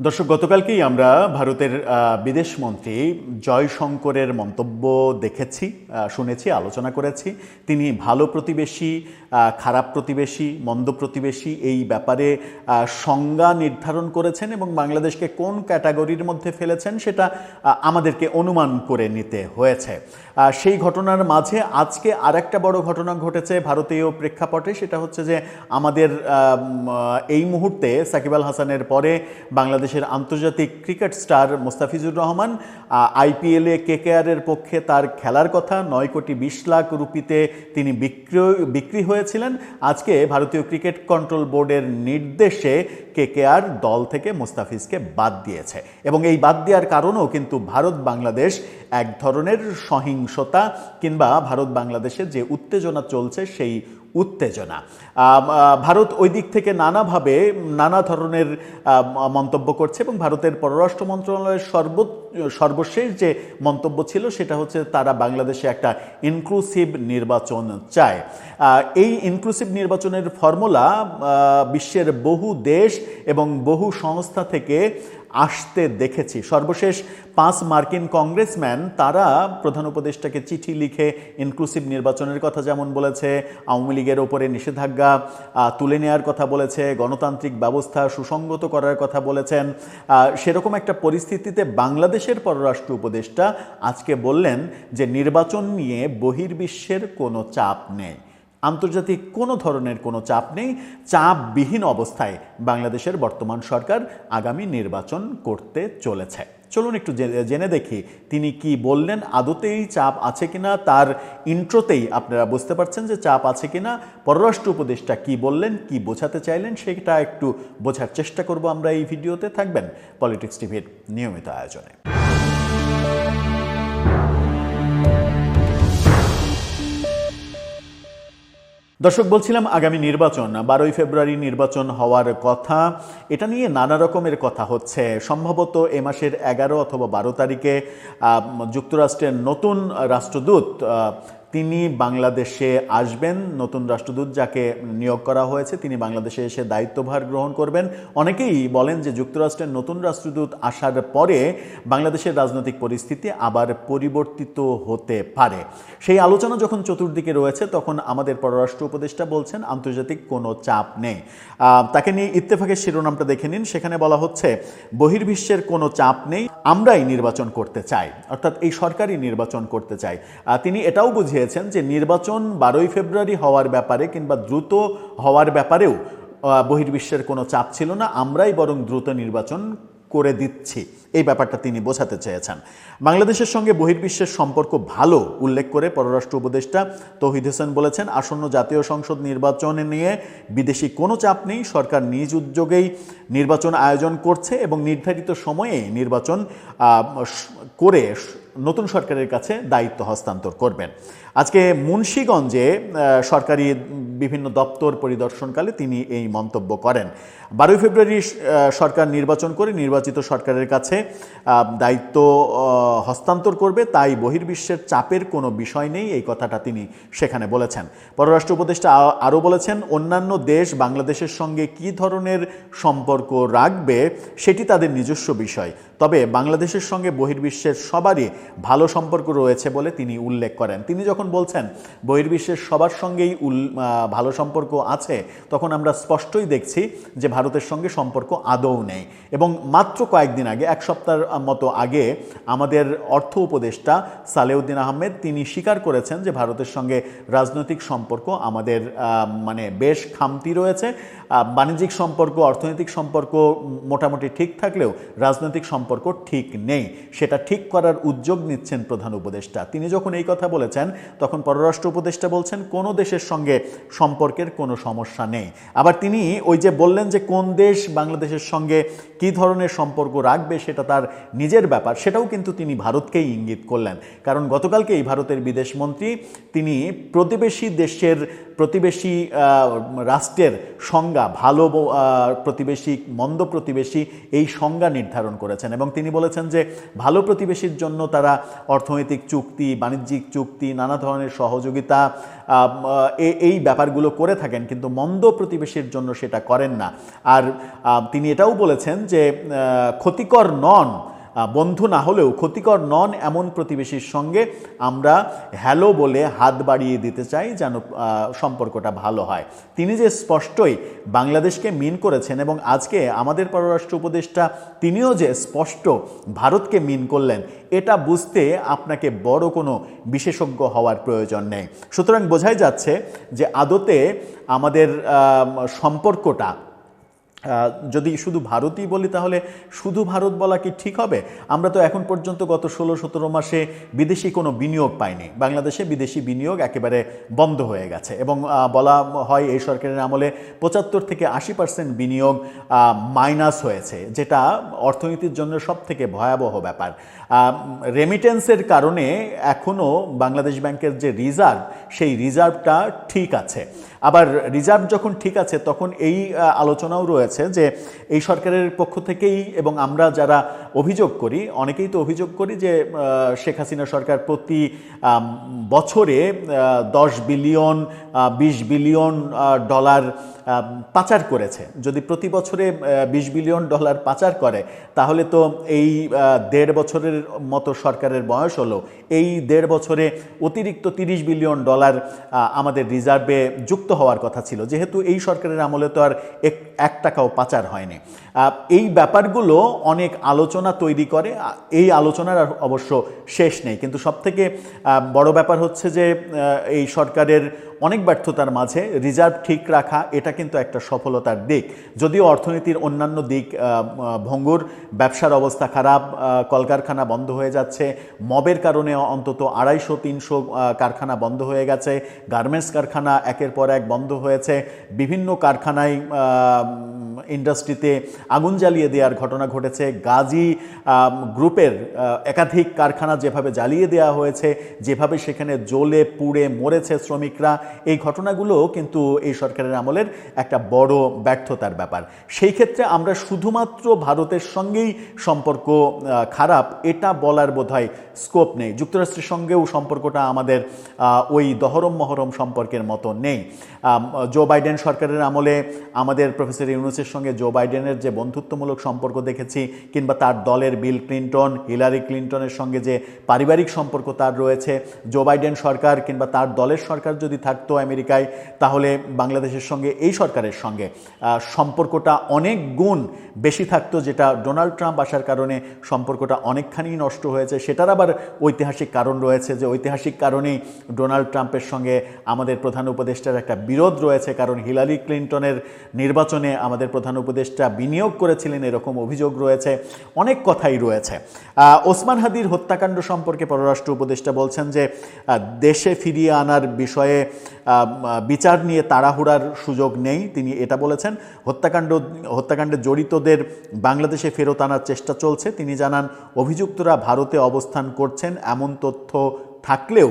দর্শক গতকালকেই আমরা ভারতের আহ, বিদেশ মন্ত্রী জয়শঙ্করের মন্তব্য দেখেছি শুনেছি আলোচনা করেছি। তিনি ভালো প্রতিবেশী খারাপ প্রতিবেশী মন্দ প্রতিবেশী এই ব্যাপারে সংজ্ঞা নির্ধারণ করেছেন এবং বাংলাদেশকে কোন ক্যাটাগরির মধ্যে ফেলেছেন সেটা আমাদেরকে অনুমান করে নিতে হয়েছে। সেই ঘটনার মাঝে আজকে আরেকটা বড় ঘটনা ঘটেছে ভারতীয় প্রেক্ষাপটে। সেটা হচ্ছে যে আমাদের এই মুহূর্তে সাকিব আল হাসানের পরে বাংলাদেশের আন্তর্জাতিক ক্রিকেট স্টার মোস্তাফিজুর রহমান আইপিএলে কেকেআরের পক্ষে তার খেলার কথা নয় কোটি বিশ লাখ রুপিতে তিনি বিক্রয়, বিক্রি হয়েছিলেন। আজকে ভারতীয় ক্রিকেট কন্ট্রোল বোর্ডের নির্দেশে কেকেআর দল থেকে মোস্তাফিজকে বাদ দিয়েছে। এবং এই বাদ দেওয়ার কারণেও কিন্তু ভারত বাংলাদেশ এক ধরনের সহিংসতা কিংবা ভারত বাংলাদেশে যে উত্তেজনা চলছে সেই উত্তেজনা। ভারত ওই দিক থেকে নানাভাবে নানা ধরনের মন্তব্য করছে এবং ভারতের পররাষ্ট্র মন্ত্রণালয়ের সর্ব, সর্বশেষ যে মন্তব্য ছিল সেটা হচ্ছে তারা বাংলাদেশে একটা ইনক্লুসিভ নির্বাচন চায়। এই ইনক্লুসিভ নির্বাচনের ফর্মুলা বিশ্বের বহু দেশ এবং বহু সংস্থা থেকে আসতে দেখেছি। সর্বশেষ পাঁচ মার্কিন কংগ্রেসম্যান, তারা প্রধান উপদেষ্টাকে চিঠি লিখে ইনক্লুসিভ নির্বাচনের কথা যেমন বলেছে, আওয়ামী লীগের ওপরে নিষেধাজ্ঞা তুলে নেওয়ার কথা বলেছে, গণতান্ত্রিক ব্যবস্থা সুসংগত করার কথা বলেছেন। সেরকম একটা পরিস্থিতিতে বাংলাদেশের পররাষ্ট্র উপদেষ্টা আজকে বললেন যে নির্বাচন নিয়ে বহির্বিশ্বের কোনো চাপ নেই। আন্তর্জাতিক কোনো ধরনের কোনো চাপ নেই, চাপবিহীন অবস্থায় বাংলাদেশের বর্তমান সরকার আগামী নির্বাচন করতে চলেছে। চলুন একটু জেনে দেখি তিনি কি বললেন, আদতেই চাপ আছে কিনা, তার ইন্ট্রোতেই আপনারা বুঝতে পারছেন যে চাপ আছে কিনা, পররাষ্ট্র উপদেষ্টা কি বললেন, কি বোঝাতে চাইলেন, সেটা একটু বোঝার চেষ্টা করব আমরা এই ভিডিওতে। থাকবেন পলিটিক্স টিভির নিয়মিত আয়োজনে। দর্শক, বলছিলাম আগামী নির্বাচন, বারোই ফেব্রুয়ারি নির্বাচন হওয়ার কথা। এটা নিয়ে নানা রকমের কথা হচ্ছে। সম্ভবত এ মাসের এগারো অথবা বারো তারিখে যুক্তরাষ্ট্রের নতুন রাষ্ট্রদূত তিনি বাংলাদেশে আসবেন। নতুন রাষ্ট্রদূত যাকে নিয়োগ করা হয়েছে, তিনি বাংলাদেশে এসে দায়িত্বভার গ্রহণ করবেন। অনেকেই বলেন যে যুক্তরাষ্ট্রের নতুন রাষ্ট্রদূত আসার পরে বাংলাদেশের রাজনৈতিক পরিস্থিতি আবার পরিবর্তিত হতে পারে। সেই আলোচনা যখন চতুর্দিকে রয়েছে, তখন আমাদের পররাষ্ট্র উপদেষ্টা বলছেন, আন্তর্জাতিক কোনো চাপ নেই। তাকে নিয়ে ইত্তেফাকের শিরোনামটা দেখে নিন। সেখানে বলা হচ্ছে, বহির্বিশ্বের কোনো চাপ নেই, আমরাই নির্বাচন করতে চাই। অর্থাৎ এই সরকারই নির্বাচন করতে চাই। তিনি এটাও বুঝিয়েছেন যে নির্বাচন বারোই ফেব্রুয়ারি হওয়ার ব্যাপারে কিংবা দ্রুত হওয়ার ব্যাপারেও বহির্বিশ্বের কোনো চাপ ছিল না, আমরাই বরং দ্রুত নির্বাচন করে দিচ্ছি। এই ব্যাপারটা তিনি বোঝাতে চেয়েছেন। বাংলাদেশের সঙ্গে বহির্বিশ্বের সম্পর্ক ভালো, উল্লেখ করে পররাষ্ট্র উপদেষ্টা তৌহিদ হোসেন বলেছেন, আসন্ন জাতীয় সংসদ নির্বাচনে নিয়ে বিদেশি কোনো চাপ নেই, সরকার নিজ উদ্যোগেই নির্বাচন আয়োজন করছে এবং নির্ধারিত সময়ে নির্বাচন করে নতুন সরকারের কাছে দায়িত্ব হস্তান্তর করবেন। আজকে মুন্সীগঞ্জে সরকারি বিভিন্ন দপ্তর পরিদর্শনকালে তিনি এই মন্তব্য করেন। বারোই ফেব্রুয়ারি সরকার নির্বাচন করে নির্বাচিত সরকারের কাছে দায়িত্ব হস্তান্তর করবে, তাই বহির্বিশ্বের চাপের কোনো বিষয় নেই, এই কথাটা তিনি সেখানে বলেছেন। পররাষ্ট্র উপদেষ্টা আরও বলেছেন, অন্যান্য দেশ বাংলাদেশের সঙ্গে কী ধরনের সম্পর্ক রাখবে, সেটি তাদের নিজস্ব বিষয়। তবে বাংলাদেশের সঙ্গে বহির্বিশ্বের সবারই ভালো সম্পর্ক রয়েছে বলে তিনি উল্লেখ করেন। তিনি যখন বলছেন, বহির্বিশ্বের সবার সঙ্গেই উল ভালো সম্পর্ক আছে, তখন আমরা স্পষ্টই দেখছি যে ভারতের সঙ্গে সম্পর্ক আদৌ নেই। এবং মাত্র কয়েকদিন আগে, এক সপ্তাহের মতো আগে, আমাদের অর্থ উপদেষ্টা সালেউদ্দিন আহমেদ তিনি স্বীকার করেছেন যে ভারতের সঙ্গে রাজনৈতিক সম্পর্ক আমাদের মানে বেশ খামতি রয়েছে। বাণিজ্যিক সম্পর্ক, অর্থনৈতিক সম্পর্ক মোটামুটি ঠিক থাকলেও রাজনৈতিক সম্পর্ক ঠিক নেই। সেটা ঠিক করার উদ্যোগ নিচ্ছেন প্রধান উপদেষ্টা। তিনি যখন এই কথা বলেছেন, তখন পররাষ্ট্র উপদেষ্টা বলছেন, কোনো দেশের সঙ্গে সম্পর্কের কোনো সমস্যা নেই। আবার তিনি ওই যে বললেন যে, কোন দেশ বাংলাদেশের সঙ্গে কী ধরনের সম্পর্ক রাখবে, সেটা তার নিজের ব্যাপার। সেটাও কিন্তু তিনি ভারতকেই ইঙ্গিত করলেন। কারণ গতকালকেই ভারতের বিদেশমন্ত্রী তিনি প্রতিবেশী দেশের প্রতিবেশী রাষ্ট্রের সংজ্ঞা, ভালো প্রতিবেশী, মন্দ প্রতিবেশী এই সংজ্ঞা নির্ধারণ করেছেন এবং তিনি বলেছেন যে ভালো প্রতিবেশীর জন্য তারা অর্থনৈতিক চুক্তি, বাণিজ্যিক চুক্তি, নানা ধরনের সহযোগিতা এই ব্যাপারগুলো করে থাকেন কিন্তু মন্দ প্রতিবেশীর জন্য সেটা করেন না। আর তিনি এটাও বলেছেন যে ক্ষতিকর নন বন্ধু না হলেও ক্ষতিকর নন এমন প্রতিবেশীর সঙ্গে আমরা হ্যালো বলে হাত বাড়িয়ে দিতে চাই যেন সম্পর্কটা ভালো হয়। তিনি যে স্পষ্টই বাংলাদেশকে মিন করেছেন এবং আজকে আমাদের পররাষ্ট্র উপদেষ্টা তিনিও যে স্পষ্ট ভারতকে মিন করলেন, এটা বুঝতে আপনাকে বড় কোনো বিশেষজ্ঞ হওয়ার প্রয়োজন নেই। সুতরাং বোঝাই যাচ্ছে যে আদতে আমাদের সম্পর্কটা যদি শুধু ভারতই বলি তাহলে শুধু ভারত বলা কি ঠিক হবে? আমরা তো এখন পর্যন্ত গত ষোলো সতেরো মাসে বিদেশি কোনো বিনিয়োগ পাইনি। বাংলাদেশে বিদেশি বিনিয়োগ একেবারে বন্ধ হয়ে গেছে এবং বলা হয় এই সরকারের আমলে পঁচাত্তর থেকে আশি পার্সেন্ট বিনিয়োগ মাইনাস হয়েছে, যেটা অর্থনীতির জন্য সব থেকে ভয়াবহ ব্যাপার। রেমিটেন্সের কারণে এখনও বাংলাদেশ ব্যাংকের যে রিজার্ভ সেই রিজার্ভটা ঠিক আছে। আবার রিজার্ভ যখন ঠিক আছে, তখন এই আলোচনাও রয়েছে যে এই সরকারের পক্ষ থেকেই এবং আমরা যারা অভিযোগ করি, অনেকেই তো অভিযোগ করি যে শেখ হাসিনা সরকার প্রতি বছরে দশ বিলিয়ন বিশ বিলিয়ন ডলার পাচার করেছে। যদি প্রতি বছরে বিশ বিলিয়ন ডলার পাচার করে, তাহলে তো এই দেড় বছরের মতো সরকারের বয়স হলো। এই দেড় বছরে অতিরিক্ত তিরিশ বিলিয়ন ডলার আমাদের রিজার্ভে যুক্ত হওয়ার কথা ছিল। যেহেতু এই সরকারের আমলে তো আর এক এক টাকাও পাচার হয়নি। এই ব্যাপারগুলো অনেক আলোচনা তৈরি করে। এই আলোচনার আর অবশ্য শেষ নেই। কিন্তু সবথেকে বড় ব্যাপার হচ্ছে যে এই সরকারের অনেক ব্যর্থতার মাঝে রিজার্ভ ঠিক রাখা, এটা কিন্তু একটা সফলতার দিক। যদিও অর্থনীতির অন্যান্য দিক ভঙ্গুর, ব্যবসার অবস্থা খারাপ কলকারখানা বন্ধ হয়ে যাচ্ছে, মবের কারণে অন্তত আড়াইশো, তিনশো কারখানা বন্ধ হয়ে গেছে, গার্মেন্টস কারখানা একের পর এক বন্ধ হয়েছে। বিভিন্ন কারখানায় ইন্ডাস্ট্রিতে আগুন জ্বালিয়ে দেওয়ার ঘটনা ঘটেছে। গাজী গ্রুপের একাধিক কারখানা যেভাবে জ্বালিয়ে দেওয়া হয়েছে, যেভাবে সেখানে জ্বলে পুড়ে মরেছে শ্রমিকরা, এই ঘটনাগুলো কিন্তু এই সরকারের আমলের একটা বড় ব্যর্থতার ব্যাপার। সেই ক্ষেত্রে আমরা শুধুমাত্র ভারতের সঙ্গেই সম্পর্ক খারাপ, এটা বলার বোধহয় স্কোপ নেই। যুক্তরাষ্ট্রের সঙ্গেও সম্পর্কটা আমাদের ওই দহরম মহরম সম্পর্কের মতো নেই। জো বাইডেন সরকারের আমলে আমাদের প্রফেসর ইউনুসের সঙ্গে জো বাইডেনের যে বন্ধুত্বমূলক সম্পর্ক দেখেছি, কিংবা তার দলের বিল ক্লিন্টন হিলারি ক্লিন্টনের সঙ্গে যে পারিবারিক সম্পর্ক তার রয়েছে জো বাইডেন সরকার কিংবা তার দলের সরকার যদি থাকতো আমেরিকায়, তাহলে বাংলাদেশের সঙ্গে এই সরকারের সঙ্গে সম্পর্কটা অনেক গুণ বেশি থাকতো যেটা ডোনাল্ড ট্রাম্প আসার কারণে সম্পর্কটা অনেকখানি নষ্ট হয়েছে। সেটার আবার ঐতিহাসিক কারণ রয়েছে যে ঐতিহাসিক কারণেই ডোনাল্ড ট্রাম্পের সঙ্গে আমাদের প্রধান উপদেষ্টার একটা বিরোধ রয়েছে, কারণ হিলারি ক্লিন্টনের নির্বাচনে আমাদের প্রধান উপদেষ্টা বিনিয়োগ করেছিলেন, এরকম অভিযোগ রয়েছে, অনেক কথাই রয়েছে। ওসমান হাদির হত্যাকাণ্ড সম্পর্কে পররাষ্ট্র উপদেষ্টা বলছেন যে দেশে ফিরিয়ে আনার বিষয়ে বিচার নিয়ে তাড়াহুড়ার সুযোগ নেই, তিনি এটা বলেছেন। হত্যাকাণ্ড, হত্যাকাণ্ডে জড়িতদের বাংলাদেশে ফেরত আনার চেষ্টা চলছে। তিনি জানান, অভিযুক্তরা ভারতে অবস্থান করছেন, এমন তথ্য থাকলেও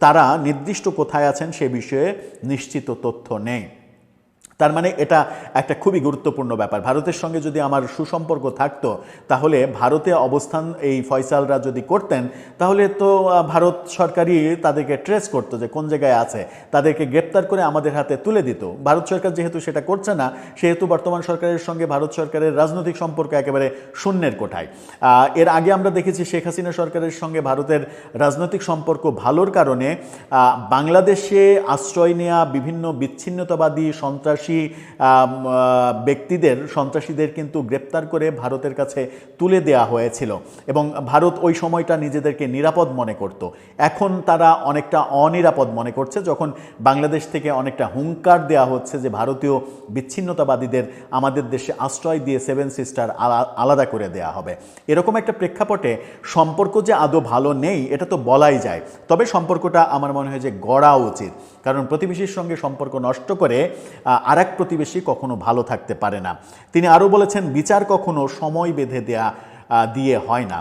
তারা নির্দিষ্ট কোথায় আছেন সে বিষয়ে নিশ্চিত তথ্য নেই। তার মানে এটা একটা খুবই গুরুত্বপূর্ণ ব্যাপার। ভারতের সঙ্গে যদি আমার সুসম্পর্ক থাকতো, তাহলে ভারতে অবস্থান এই ফয়সালরা যদি করতেন, তাহলে তো ভারত সরকারই তাদেরকে ট্রেস করতো যে কোন জায়গায় আছে। তাদেরকে গ্রেপ্তার করে আমাদের হাতে তুলে দিত। ভারত সরকার যেহেতু সেটা করছে না, সেহেতু বর্তমান সরকারের সঙ্গে ভারত সরকারের রাজনৈতিক সম্পর্ক একেবারে শূন্যের কোঠায়। এর আগে আমরা দেখেছি শেখ হাসিনা সরকারের সঙ্গে ভারতের রাজনৈতিক সম্পর্ক ভালোর কারণে বাংলাদেশে আশ্রয় নেওয়া বিভিন্ন বিচ্ছিন্নতাবাদী সন্ত্রাসী আহ, ব্যক্তিদের সন্ত্রাসীদের কিন্তু গ্রেপ্তার করে ভারতের কাছে তুলে দেয়া হয়েছিল। এবং ভারত ওই সময়টা নিজেদেরকে নিরাপদ মনে করত। এখন তারা অনেকটা অনিরাপদ মনে করছে যখন বাংলাদেশ থেকে অনেকটা হুঙ্কার দেয়া হচ্ছে যে ভারতীয় বিচ্ছিন্নতাবাদীদের আমাদের দেশে আশ্রয় দিয়ে সেভেন সিস্টার আলাদা করে দেয়া হবে। এরকম একটা প্রেক্ষাপটে সম্পর্ক যে আদৌ ভালো নেই এটা তো বলাই যায়। তবে সম্পর্কটা আমার মনে হয় যে গড়া উচিত। কারণ প্রতিবেশীর সঙ্গে সম্পর্ক নষ্ট করে আর এক প্রতিবেশী কখনো ভালো থাকতে পারে না। তিনি আরও বলেছেন, বিচার কখনো সময় বেঁধে দেয়া দিয়ে হয় না।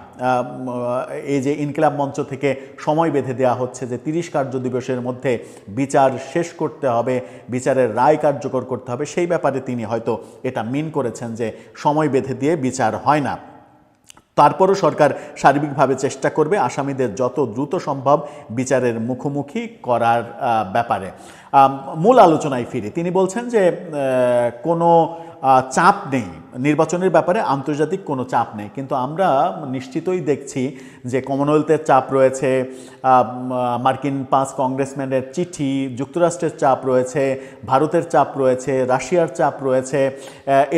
এই যে ইনকিলাব মঞ্চ থেকে সময় বেঁধে দেওয়া হচ্ছে যে তিরিশ কার্য দিবসের মধ্যে বিচার শেষ করতে হবে, বিচারের রায় কার্যকর করতে হবে, সেই ব্যাপারে তিনি হয়তো এটা মিন করেছেন যে সময় বেঁধে দিয়ে বিচার হয় না। তারপরও সরকার সার্বিকভাবে চেষ্টা করবে আসামিদের যত দ্রুত সম্ভব বিচারের মুখোমুখি করার ব্যাপারে। মূল আলোচনায় ফিরে। তিনি বলছেন যে কোনো চাপ নেই। নির্বাচনের ব্যাপারে আন্তর্জাতিক কোনো চাপ নেই। কিন্তু আমরা নিশ্চিতই দেখছি যে কমনওয়েলথের চাপ রয়েছে মার্কিন পাঁচ কংগ্রেসম্যানের চিঠি, যুক্তরাষ্ট্রের চাপ রয়েছে, ভারতের চাপ রয়েছে, রাশিয়ার চাপ রয়েছে।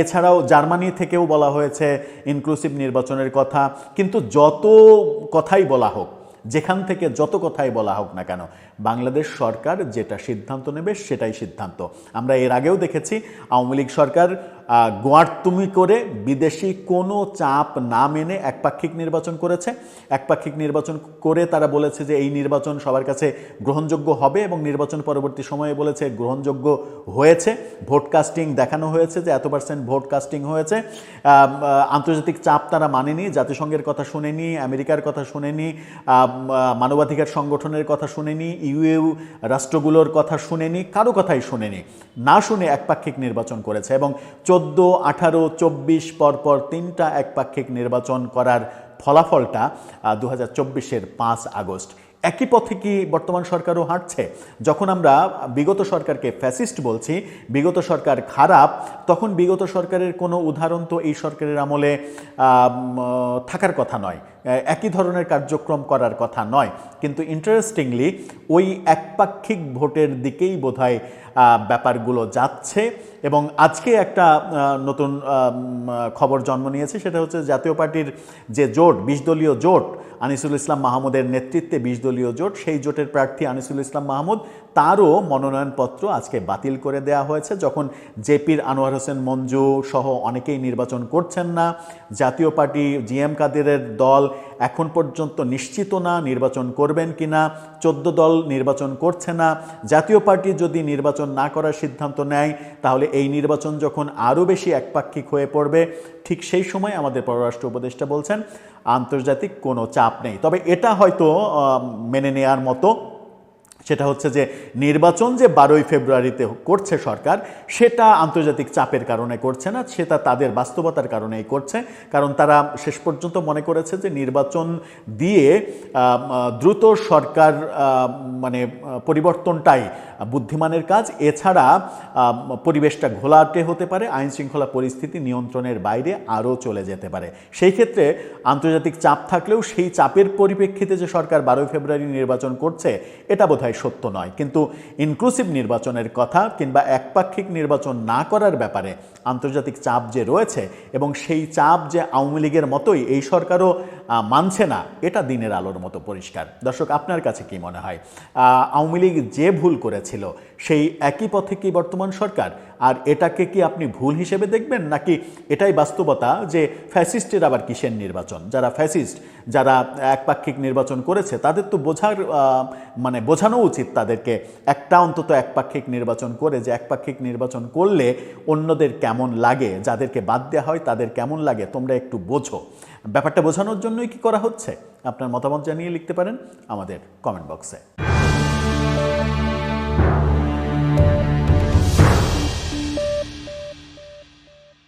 এছাড়াও জার্মানি থেকেও বলা হয়েছে ইনক্লুসিভ নির্বাচনের কথা। কিন্তু যত কথাই বলা হোক, যেখান থেকে যত কথাই বলা হোক না কেন বাংলাদেশ সরকার যেটা সিদ্ধান্ত নেবে সেটাই সিদ্ধান্ত। আমরা এর আগেও দেখেছি, আওয়ামী লীগ সরকার গোয়ার্তুমি করে বিদেশি কোনো চাপ না মেনে একপাক্ষিক নির্বাচন করেছে। একপাক্ষিক নির্বাচন করে তারা বলেছে যে এই নির্বাচন সবার কাছে গ্রহণযোগ্য হবে এবং নির্বাচন পরবর্তী সময়ে বলেছে গ্রহণযোগ্য হয়েছে। ভোট কাস্টিং দেখানো হয়েছে যে এত পার্সেন্ট ভোট কাস্টিং হয়েছে। আন্তর্জাতিক চাপ তারা মানেনি, জাতিসংঘের কথা শুনেনি, আমেরিকার কথা শুনেনি মানবাধিকার সংগঠনের কথা শুনেনি ইউএউ রাষ্ট্রগুলোর কথা শুনেনি, কারও কথাই শুনেনি। না শুনে একপাক্ষিক নির্বাচন করেছে এবং চোদ্দ, আঠারো, চব্বিশ পরপর তিনটা একপাক্ষিক নির্বাচন করার ফলাফলটা দু হাজার চব্বিশের পাঁচ আগস্ট। একই পথে কি বর্তমান সরকারও হাঁটছে? যখন আমরা বিগত সরকারকে ফ্যাসিস্ট বলছি, বিগত সরকার খারাপ, তখন বিগত সরকারের কোনো উদাহরণ তো এই সরকারের আমলে থাকার কথা নয়। একই ধরনের কার্যক্রম করার কথা নয়। কিন্তু ইন্টারেস্টিংলি ওই একপাক্ষিক ভোটের দিকেই বোধহয় ব্যাপারগুলো যাচ্ছে এবং আজকে একটা নতুন খবর জন্ম নিয়েছে, সেটা হচ্ছে জাতীয় পার্টির যে জোট বিশ দলীয় জোট, আনিসুল ইসলাম মাহমুদের নেতৃত্বে বিশ দলীয় জোট, সেই জোটের প্রার্থী আনিসুল ইসলাম মাহমুদ তারও মনোনয়নপত্র আজকে বাতিল করে দেওয়া হয়েছে। যখন জেপির আনোয়ার হোসেন মঞ্জু সহ অনেকেই নির্বাচন করছেন না, জাতীয় পার্টি জিএম কাদেরের দল এখন পর্যন্ত নিশ্চিত না নির্বাচন করবেন কিনা, চোদ্দ দল নির্বাচন করছে না, জাতীয় পার্টি যদি নির্বাচন না করার সিদ্ধান্ত নেয়, তাহলে এই নির্বাচন যখন আরও বেশি একপাক্ষিক হয়ে পড়বে, ঠিক সেই সময় আমাদের পররাষ্ট্র উপদেষ্টা বলছেন, আন্তর্জাতিক কোনো চাপ নেই। তবে এটা হয়তো মেনে নেয়ার মতো সেটা হচ্ছে যে নির্বাচন যে বারোই ফেব্রুয়ারিতে করছে সরকার, সেটা আন্তর্জাতিক চাপের কারণে করছে না, সেটা তাদের বাস্তবতার কারণেই করছে। কারণ তারা শেষ পর্যন্ত মনে করেছে যে নির্বাচন দিয়ে দ্রুত সরকার মানে পরিবর্তনটাই বুদ্ধিমানের কাজ। এছাড়া পরিবেশটা ঘোলাটে হতে পারে আইন শৃঙ্খলা পরিস্থিতি নিয়ন্ত্রণের বাইরে আরও চলে যেতে পারে। সেই ক্ষেত্রে আন্তর্জাতিক চাপ থাকলেও সেই চাপের পরিপ্রেক্ষিতে যে সরকার বারোই ফেব্রুয়ারি নির্বাচন করছে, এটা বোধহয় সত্য নয়। কিন্তু ইনক্লুসিভ নির্বাচনের কথা কিংবা একপাক্ষিক নির্বাচন না করার ব্যাপারে আন্তর্জাতিক চাপ যে রয়েছে এবং সেই চাপ যে আওয়ামী লীগের মতোই, এই সরকারও মানছে না, এটা দিনের আলোর মতো পরিষ্কার। দর্শক, আপনার কাছে কি মনে হয়? আওয়ামী লীগ যে ভুল করেছিল, সেই একই পথে কি বর্তমান সরকার? আর এটাকে কি আপনি ভুল হিসেবে দেখবেন? নাকি এটাই বাস্তবতা যে ফ্যাসিস্টের আবার কিসের নির্বাচন? যারা ফ্যাসিস্ট, যারা একপাক্ষিক নির্বাচন করেছে, তাদের তো বোঝার মানে বোঝানো উচিত তাদেরকে। একটা অন্তত একপাক্ষিক নির্বাচন করে যে একপাক্ষিক নির্বাচন করলে অন্যদের কেমন লাগে, যাদেরকে বাদ দেওয়া হয় তাদের কেমন লাগে, তোমরা একটু বোঝো। ব্যাপারটা বোঝানোর জন্যই কি করা হচ্ছে? আপনার মতামত জানিয়ে লিখতে পারেন আমাদের কমেন্ট বক্সে